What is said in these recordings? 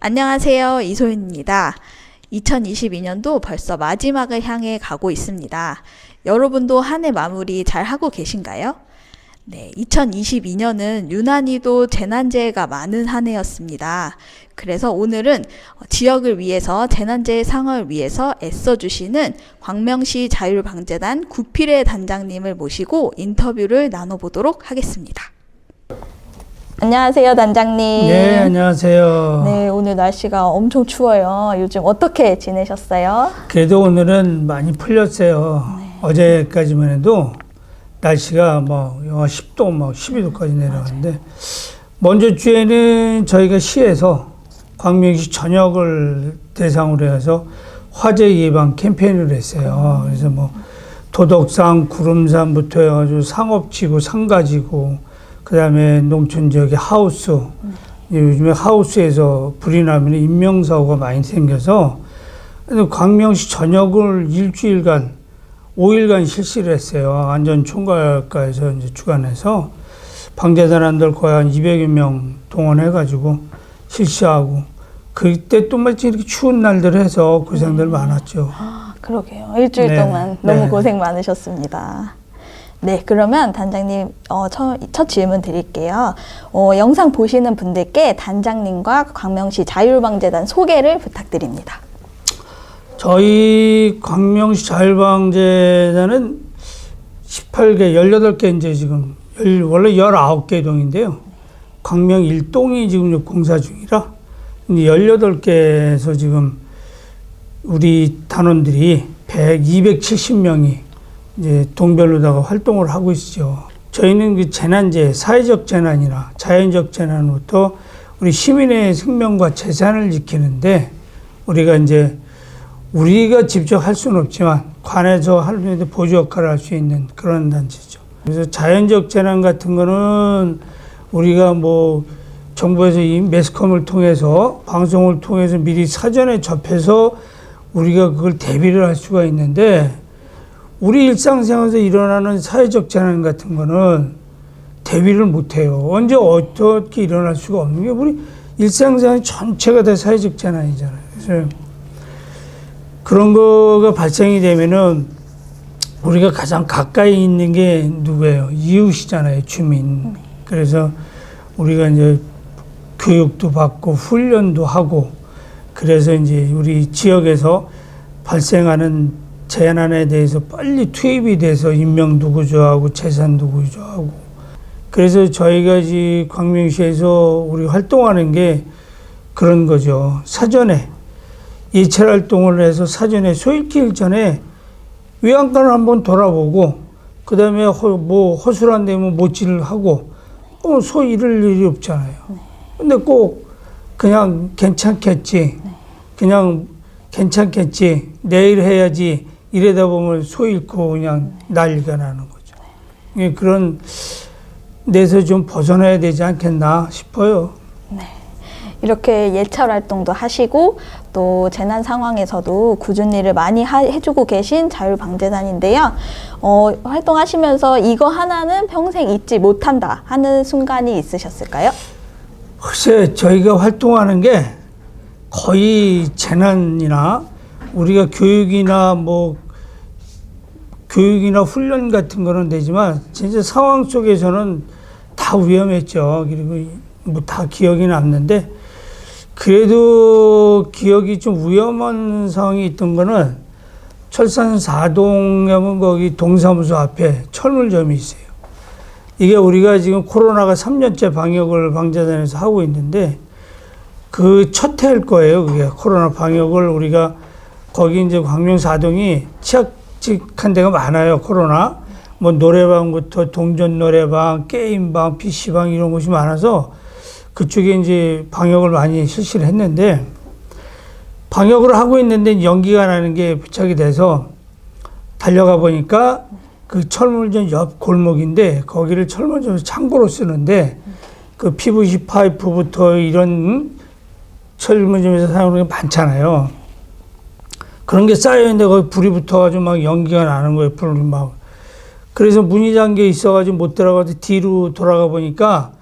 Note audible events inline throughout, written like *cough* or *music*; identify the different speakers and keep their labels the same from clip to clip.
Speaker 1: 안녕하세요. 이소연입니다. 2022년도 벌써 마지막을 향해 가고 있습니다. 여러분도 한 해 마무리 잘 하고 계신가요? 네, 2022년은 유난히도 재난재해가 많은 한 해였습니다. 그래서 오늘은 지역을 위해서 재난재해 상황을 위해서 애써주시는 광명시 자율방재단 구필의 단장님을 모시고 인터뷰를 나눠보도록 하겠습니다. 안녕하세요, 단장님.
Speaker 2: 네, 안녕하세요.
Speaker 1: 네, 오늘 날씨가 엄청 추워요. 요즘 어떻게 지내셨어요?
Speaker 2: 그래도 오늘은 많이 풀렸어요.
Speaker 1: 네.
Speaker 2: 어제까지만 해도 날씨가 뭐 영하 10도, 뭐 12도까지 내려갔는데 먼저 주에는 저희가 시에서 광명시 전역을 대상으로 해서 화재 예방 캠페인을 했어요. 그래서 뭐 도덕산, 구름산부터 해가지고 상업지구, 상가지구, 그 다음에 농촌 지역의 하우스, 요즘에 하우스에서 불이 나면 인명사고가 많이 생겨서 광명시 전역을 일주일간 5일간 실시를 했어요. 안전총괄과에서 이제 주관해서 방재단원들 거의 한 200여 명 동원해가지고 실시하고 그때 또 마치 이렇게 추운 날들 해서 고생들 많았죠.
Speaker 1: 아, 그러게요. 일주일
Speaker 2: 네,
Speaker 1: 동안 너무
Speaker 2: 네.
Speaker 1: 고생 많으셨습니다. 네, 그러면 단장님 어, 첫, 첫 질문 드릴게요. 어, 영상 보시는 분들께 단장님과 광명시 자율방재단 소개를 부탁드립니다.
Speaker 2: 저희 광명시 자율방재단은 18개, 18개 이제 지금 열- 원래 19개 동인데요. 광명 1동이 지금 공사 중이라 이제 18개에서 지금 우리 단원들이 100, 270명이 이제 동별로다가 활동을 하고 있죠. 저희는 그 재난재, 사회적 재난이나 자연적 재난부터 우리 시민의 생명과 재산을 지키는데 우리가 이제 우리가 직접 할 수는 없지만 관에서 할수 있는 보조 역할을 할 수 있는 그런 단체죠. 그래서 자연적 재난 같은 거는 우리가 뭐 정부에서 이 매스컴을 통해서 방송을 통해서 미리 사전에 접해서 우리가 그걸 대비를 할 수가 있는데 우리 일상생활에서 일어나는 사회적 재난 같은 거는 대비를 못 해요. 언제 어떻게 일어날 수가 없는 게 우리 일상생활 전체가 다 사회적 재난이잖아요. 그래서 그런 거가 발생이 되면은 우리가 가장 가까이 있는 게 누구예요? 이웃이잖아요, 주민. 그래서 우리가 이제 교육도 받고 훈련도 하고 그래서 이제 우리 지역에서 발생하는 재난에 대해서 빨리 투입이 돼서 인명도 구조하고 재산도 구조하고 그래서 저희가 이 광명시에서 우리 활동하는 게 그런 거죠. 사전에 예찰 활동을 해서 사전에 소일길 전에 외양간을 한번 돌아보고 그 다음에 뭐 허술한 데면 못질을 하고 어, 소 잃을 일이 없잖아요. 근데 꼭 그냥 괜찮겠지, 그냥 괜찮겠지, 내일 해야지 이러다 보면 소 잃고 그냥 난리가 나는 거죠. 예, 그런 데서 좀 벗어나야 되지 않겠나 싶어요.
Speaker 1: 이렇게 예찰 활동도 하시고 또 재난 상황에서도 꾸준 일을 많이 하- 해주고 계신 자율방재단인데요. 어, 활동하시면서 이거 하나는 평생 잊지 못한다 하는 순간이 있으셨을까요?
Speaker 2: 글쎄, 저희가 활동하는 게 거의 재난이나 우리가 교육이나 뭐 교육이나 훈련 같은 거는 되지만 진짜 상황 속에서는 다 위험했죠. 그리고 뭐 다 기억이 남는데 그래도 기억이 좀 위험한 상황이 있던 거는 철산 4동에 면 거기 동사무소 앞에 철물점이 있어요. 이게 우리가 지금 코로나가 3년째 방역을 방재단에서 하고 있는데 그 첫 해일 거예요. 그게 코로나 방역을 우리가 거기 이제 광명 사동이 취약직한 데가 많아요. 코로나 뭐 노래방부터 동전 노래방, 게임방, PC방 이런 곳이 많아서 그쪽에 이제 방역을 많이 실시를 했는데 방역을 하고 있는데 연기가 나는 게 부착이 돼서 달려가 보니까 그 철물점 옆 골목인데 거기를 철물점 창고로 쓰는데 그 PVC 파이프부터 이런 철물점에서 사용하는 게 많잖아요. 그런 게 쌓여 있는데 거기 불이 붙어가지고 막 연기가 나는 거예요. 불이 막. 그래서 문이 잠겨 있어가지고 못 들어가서 뒤로 돌아가 보니까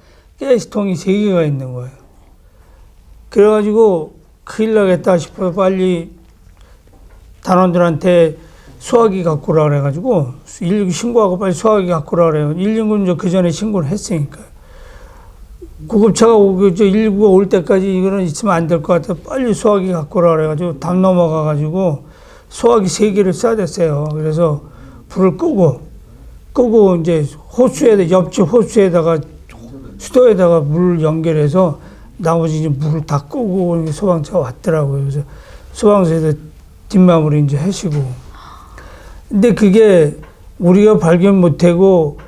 Speaker 2: 가스통이 세 개가 있는 거예요. 그래가지고 큰일 나겠다 싶어서 빨리 단원들한테 수화기 갖고 오라 그래가지고 119 신고하고 빨리 수화기 갖고 오라 그래요. 119는 이제 그 전에 신고를 했으니까. 구급차가 오고 저 119가 올 때까지 이거는 있으면 안 될 것 같아. 빨리 수화기 갖고 오라 그래가지고 담 넘어가가지고 수화기 세 개를 쏴댔어요. 그래서 불을 끄고 끄고 이제 호수에 옆집 호수에다가 수도에다가 물 연결해서 나머지 이제 물을 다 끄고 소방차가 왔더라고요. 그래서 소방서에서 뒷마무리 이제 하시고. 근데 그게 우리가 발견 못하고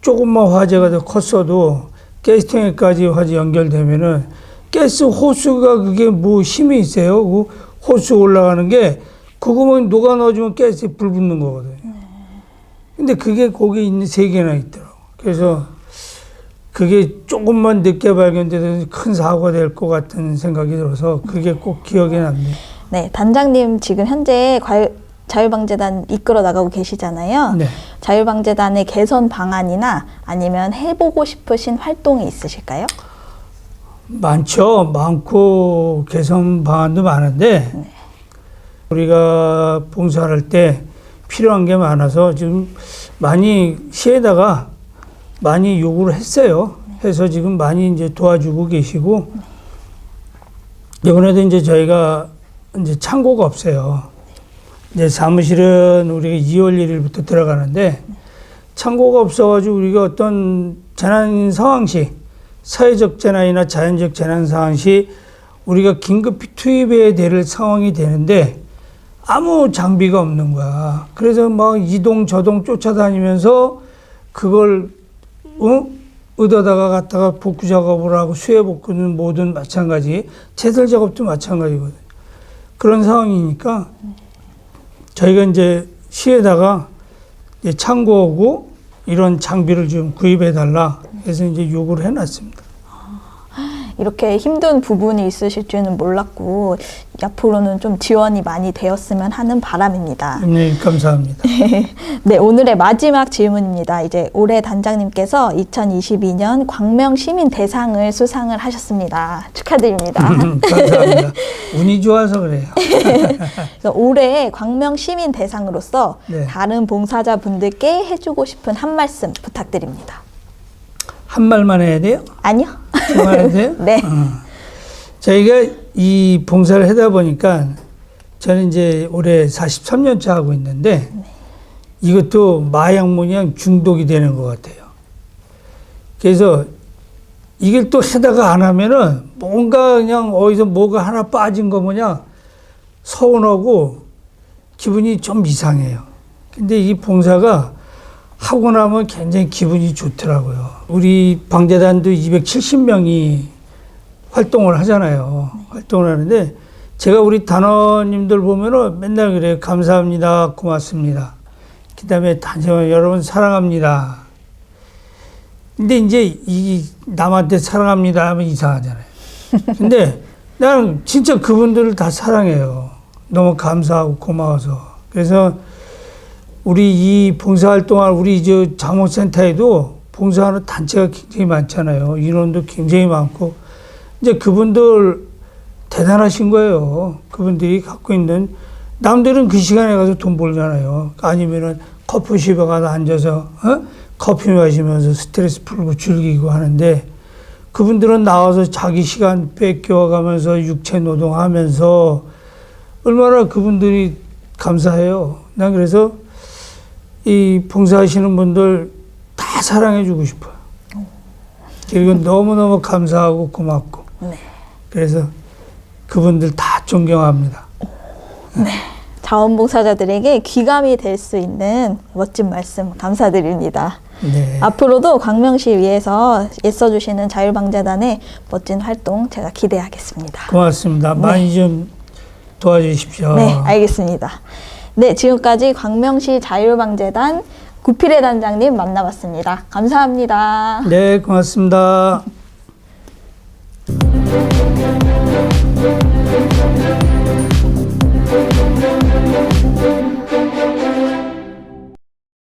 Speaker 2: 조금만 화재가 더 컸어도 가스통에까지 화재 연결되면은 가스 호수가 그게 뭐 힘이 있어요. 그 호수 올라가는 게 그거만 녹아 넣어주면 가스에 불 붙는 거거든요. 근데 그게 거기 있는 세 개나 있더라고. 그래서 그게 조금만 늦게 발견돼도 큰 사고가 될 것 같은 생각이 들어서 그게 꼭 기억에 남네요.
Speaker 1: 네, 단장님 지금 현재 과일- 자율방재단 이끌어 나가고 계시잖아요.
Speaker 2: 네.
Speaker 1: 자율방재단의 개선 방안이나 아니면 해보고 싶으신 활동이 있으실까요?
Speaker 2: 많죠. 많고 개선 방안도 많은데 우리가 봉사할 때 필요한 게 많아서 지금 많이 시에다가 많이 요구를 했어요. 해서 지금 많이 이제 도와주고 계시고 이번에도 이제 저희가 이제 창고가 없어요. 이제 사무실은 우리가 2월 1일부터 들어가는데 창고가 없어가지고 우리가 어떤 재난 상황 시 사회적 재난이나 자연적 재난 상황 시 우리가 긴급히 투입해야 될 상황이 되는데 아무 장비가 없는 거야. 그래서 막 이동 저동 쫓아다니면서 그걸 어? 얻어다가 갖다가 복구 작업을 하고 수해 복구는 뭐든 마찬가지 제설 작업도 마찬가지거든. 그런 상황이니까 저희가 이제 시에다가 이제 창고하고 이런 장비를 좀 구입해 달라 해서 이제 요구를 해놨습니다.
Speaker 1: 이렇게 힘든 부분이 있으실 줄은 몰랐고 앞으로는 좀 지원이 많이 되었으면 하는 바람입니다.
Speaker 2: 네, 감사합니다. *laughs*
Speaker 1: 네, 오늘의 마지막 질문입니다. 이제 올해 단장님께서 2022년 광명 시민 대상을 수상을 하셨습니다. 축하드립니다. *laughs*
Speaker 2: 감사합니다. 운이 좋아서 그래요. *laughs*
Speaker 1: 올해 광명 시민 대상으로서
Speaker 2: 네.
Speaker 1: 다른 봉사자 분들께 해주고 싶은 한 말씀 부탁드립니다.
Speaker 2: 한 말만 해야 돼요?
Speaker 1: 아니요?
Speaker 2: 돼요? *laughs*
Speaker 1: 네.
Speaker 2: 저희가 이 봉사를 하다 보니까 저는 이제 올해 43년차 하고 있는데 이것도 마약모냥 중독이 되는 것 같아요. 그래서 이걸 또 하다가 안 하면은 뭔가 그냥 어디서 뭐가 하나 빠진 거 뭐냐 서운하고 기분이 좀 이상해요. 근데 이 봉사가 하고 나면 굉장히 기분이 좋더라고요. 우리 방재단도 270명이 활동을 하잖아요. 활동을 하는데 제가 우리 단원님들 보면은 맨날 그래요. 감사합니다. 고맙습니다. 그 다음에 단체원 여러분 사랑합니다. 근데 이제 이 남한테 사랑합니다 하면 이상하잖아요. *laughs* 근데 나는 진짜 그분들을 다 사랑해요. 너무 감사하고 고마워서. 그래서 우리 이 봉사활동할 우리 저 장모센터에도 봉사하는 단체가 굉장히 많잖아요. 인원도 굉장히 많고 이제 그분들 대단하신 거예요. 그분들이 갖고 있는 남들은 그 시간에 가서 돈 벌잖아요. 아니면은 커피숍에 가서 앉아서 어? 커피 마시면서 스트레스 풀고 즐기고 하는데 그분들은 나와서 자기 시간 뺏겨가면서 육체 노동하면서 얼마나 그분들이 감사해요. 난 그래서 이 봉사하시는 분들 다 사랑해주고 싶어요. 그리고 너무너무 감사하고 고맙고.
Speaker 1: 네.
Speaker 2: 그래서 그분들 다 존경합니다.
Speaker 1: 자원봉사자들에게 귀감이 될 수 있는 멋진 말씀 감사드립니다.
Speaker 2: 네.
Speaker 1: 앞으로도 광명시 위해서 애써주시는 자율방재단의 멋진 활동 제가 기대하겠습니다.
Speaker 2: 고맙습니다. 많이 좀 도와주십시오.
Speaker 1: 네, 알겠습니다. 네, 지금까지 광명시 자율방재단 구필의 단장님 만나봤습니다. 감사합니다.
Speaker 2: 네, 고맙습니다.